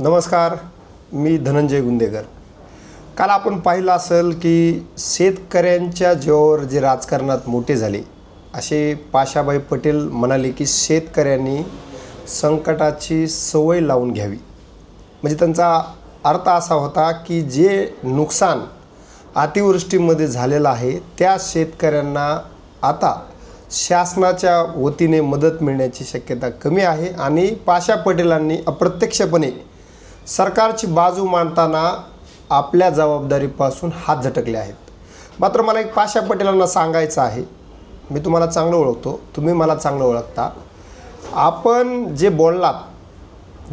नमस्कार मी धनंजय गुंदेकर. काल आपण पाहिलं असेल की शेतकऱ्यांच्या जीवावर जे राजकारणात मोठे झाले असे पाशाबाई पटेल म्हणाले की शेतकऱ्यांनी संकटाची सवय लावून घ्यावी. म्हणजे त्यांचा अर्थ असा होता की जे नुकसान अतिवृष्टीमध्ये झालेलं आहे त्या शेतकऱ्यांना आता शासनाच्या वतीने मदत मिळण्याची शक्यता कमी आहे आणि पाशा पटेलांनी अप्रत्यक्षपणे सरकारची बाजू मांडताना आपल्या जबाबदारीपासून हात झटकले आहेत. मात्र मला एक पाशा पटेलांना सांगायचं आहे. मी तुम्हाला चांगलं ओळखतो. तुम्ही मला चांगलं ओळखता. आपण जे बोललात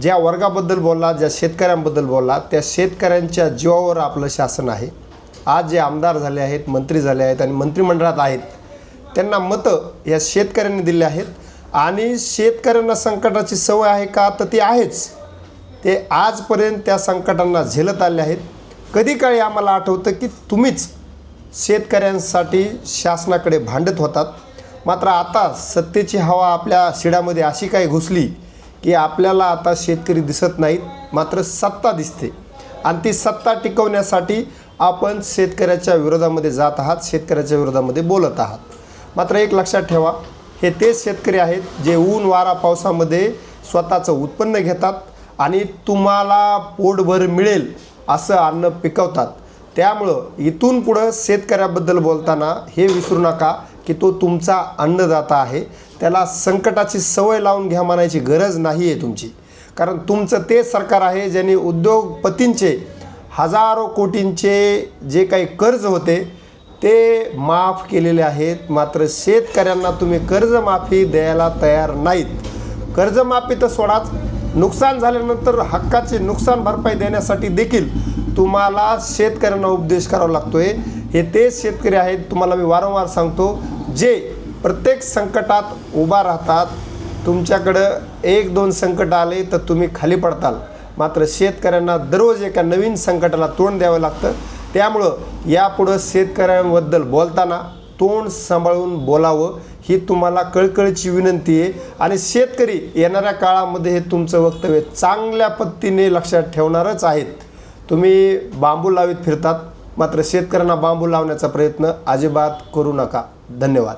ज्या वर्गाबद्दल बोललात ज्या शेतकऱ्यांबद्दल बोललात त्या शेतकऱ्यांच्या जीवावर आपलं शासन आहे. आज जे आमदार झाले आहेत मंत्री झाले आहेत आणि मंत्रिमंडळात आहेत त्यांना मतं या शेतकऱ्यांनी दिली आहेत. आणि शेतकऱ्यांना संकटाची सवय आहे का? तर ती आहेच. ते आजपर्यंत त्या संकटांना झेलत आले आहेत. कधी काळी आम्हाला आठवतं की तुम्हीच शेतकऱ्यांसाठी शासनाकडे भांडत होतात. मात्र आता सत्तेची हवा आपल्या शिडामध्ये अशी काही घुसली की आपल्याला आता शेतकरी दिसत नाहीत मात्र सत्ता दिसते. आणि ती सत्ता टिकवण्यासाठी आपण शेतकऱ्याच्या विरोधामध्ये जात आहात शेतकऱ्याच्या विरोधामध्ये बोलत आहात. मात्र एक लक्षात ठेवा हे तेच शेतकरी आहेत जे ऊन वारा पावसामध्ये स्वतःचं उत्पन्न घेतात. आणि तुम्हाला पोटभर मिळेल असं अन्न पिकवतात. त्यामुळं इथून पुढं शेतकऱ्याबद्दल बोलताना हे विसरू नका की तो तुमचा अन्नदाता आहे. त्याला संकटाची सवय लावून घ्या म्हणायची गरज नाही आहे तुमची. कारण तुमचं ते सरकार आहे ज्यांनी उद्योगपतींचे हजारो कोटींचे जे काही कर्ज होते ते माफ केलेले आहेत. मात्र शेतकऱ्यांना तुम्ही कर्जमाफी द्यायला तयार नाहीत. कर्जमाफी तर सोडाच नुकसान झाल्यानंतर हक्काची नुकसान भरपाई देण्यासाठी देखील तुम्हाला शेतकऱ्यांना उपदेश करावा लागतोय. हे तेच शेतकरी आहेत तुम्हाला मी वारंवार सांगतो जे प्रत्येक संकटात उभा राहतात तुमच्याकडं एक दोन संकट आले तर तुम्ही खाली पडताल. मात्र शेतकऱ्यांना दररोज एका नवीन संकटाला तोंड द्यावं लागतं. त्यामुळं यापुढं शेतकऱ्यांबद्दल बोलताना तोंड सांभाळून बोलावं ही तुम्हाला कळकळीची विनंती आहे. आणि शेतकरी येणाऱ्या काळामध्ये हे तुमचं वक्तव्य चांगल्या पद्धतीने लक्षात ठेवणारच आहेत. तुम्ही बांबू लावीत फिरतात मात्र शेतकऱ्यांना बांबू लावण्याचा प्रयत्न अजिबात करू नका. धन्यवाद.